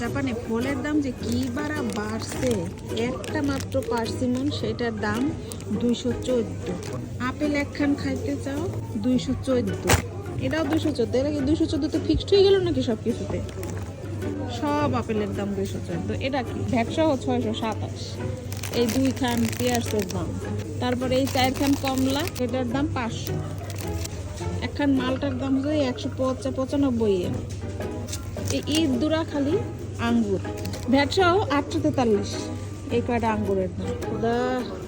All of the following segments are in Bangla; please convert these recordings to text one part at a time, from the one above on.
জাপানে ফলের দাম যে কি বাড়া বাড়ছে, একটা মাত্র পার্সিমন, সেটার দাম দুইশো চোদ্দ। আপেল একখান খাইতে চাও, দুইশো চোদ্দ। এটাও দুইশো চোদ্দ, এর আগে দুইশো চোদ্দ তো ফিক্সড হয়ে গেল নাকি সব কিছুতে সব আপেলের দাম দুইশো চোদ্দ। এটা কি? ভ্যাকসহ ছয়শো সাতাশ। এই দুই খান পেঁয়াজের দাম। তারপরে এই চার খান কমলা, এটার দাম পাঁচশো। একখান মালটার দাম হচ্ছে একশো পঁচা পঁচানব্বই ঈদ দুরা খালি আঙ্গুর। ভ্যাটসহ আটশো তেতাল্লিশ। এই কয়টা আঙ্গুরের দাম? খুদা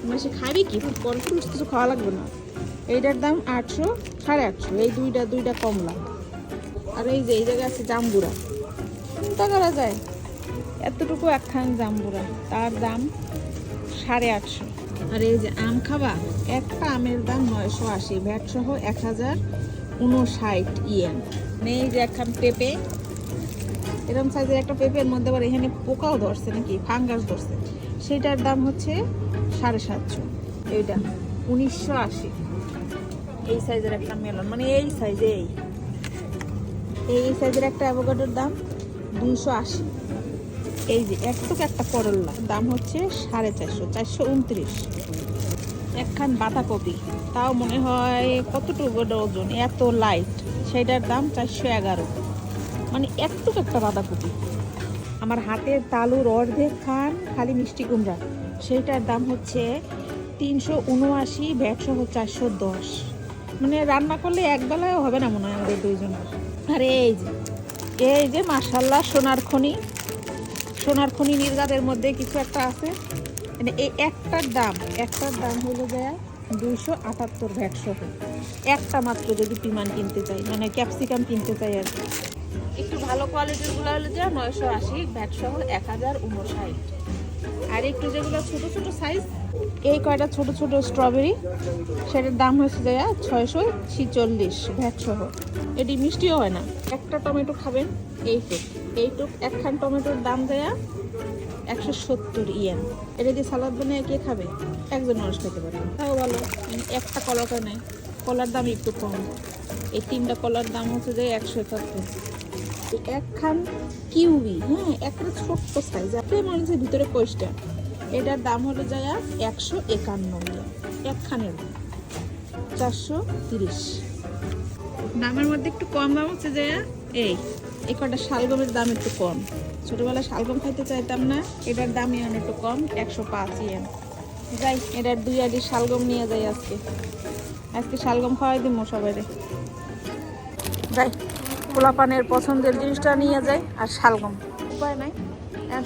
মাসে খাবি কি? পরে ফ্রুটস কিছু খাওয়া লাগবে না। এইটার দাম আটশো সাড়ে আটশো। এই দুইটা দুইটা কমলা। আর এই যে এই জায়গায় আছে জাম্বুরা। চিন্তা করা যায়? এতটুকু একখান জাম্বুরা। তার দাম সাড়ে আটশো। আর এই যে আম খাবা একটা আমের দাম নয়শো আশি। ভ্যাট সহ এক হাজার উনষাট ইয়েন। মানে এই যে একখান পেঁপে এরকম সাইজের একটা পেঁপের মধ্যে আবার এখানে পোকাও ধরছে নাকি, ফাঙ্গাস ধরছে। সেটার দাম হচ্ছে সাড়ে সাতশো। এইটা উনিশশো আশি। এই সাইজের একটা মেলন মানে এই সাইজে এই। এই সাইজের একটা অ্যাভোকাডোর দাম দুইশো আশি। এই যে, একটুক একটা করল্লা দাম হচ্ছে সাড়ে চারশো চারশো উনত্রিশ। একখান বাঁধাকপি, তাও মনে হয় কতটুকু ওজন, এত লাইট সেটার দাম চারশো এগারো। মানে একটুক একটা বাঁধাকপি। আমার হাতের তালুর অর্ধেক খান, খালি মিষ্টি কুমড়া। সেইটার দাম হচ্ছে তিনশো উনআশি ভ্যাট সহ চারশো দশ। মানে রান্না করলে এক বেলায় হবে না মনে হয় আমাদের দুইজনের। আর এই যে এই যে মাসাল্লাহ সোনার খনি। সোনার খনি নির্গাতের মধ্যে কিছু একটা আছে। মানে এই একটার দাম একটার দাম হলো যায় দুইশো আটাত্তর ভ্যাট সহ একটা মাত্র যদি পিমান কিনতে চাই মানে ক্যাপসিকাম কিনতে চাই আর কি। একটু ভালো কোয়ালিটিরগুলো হলো যে নয়শো আশি ভ্যাট সহ এক হাজার উনষাট। আর একটু যেগুলো ছোট ছোট সাইজ এই কয়টা ছোট ছোট স্ট্রবেরি সেটার দাম হচ্ছে যে ছয়শো ছিচল্লিশ ভ্যাট সহ এটি মিষ্টিও হয় না। একটা টমেটো খাবেন এইটুক এইটুক একখান টমেটোর দাম দেয়া একশো সত্তর ইয়েন। এটা দিয়ে সালাদ বানিয়ে কে খাবে? একজন মানুষ খেতে পারে। তাও ভালো একটা কলাটা নেই। কলার দাম একটু কম। এই তিনটা কলার দাম হচ্ছে যে একশো একাত্তর। এই একখান কিউবি হ্যাঁ একটা ছোট্ট সাইজ আপনি মানুষের ভিতরে কোয়েসটা এটার দাম হলো যায় একশো একান্ন একখানের চারশো তিরিশ। দামের মধ্যে একটু কম দাম হচ্ছে যে এই এই কটা শালগমের দাম একটু কম। ছোটবেলায় শালগম খাইতে চাইতাম না, এটার দাম এখন একটু কম, একশো পাঁচ ইয়েন। যাই, এটার দুই আডি শালগম নিয়ে যাই আজকে। আজকে শালগম খাওয়াই দিব সবাই যাই। পোলাপানের পছন্দের জিনিসটা নিয়ে যাই আর শালগম। উপায় নাই।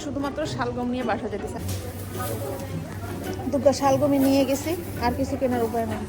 শুধুমাত্র শালগম নিয়ে বাসা যেতে চাই দুটো শালগমই নিয়ে গেছি আর কিছু কেনার উপায় নেই।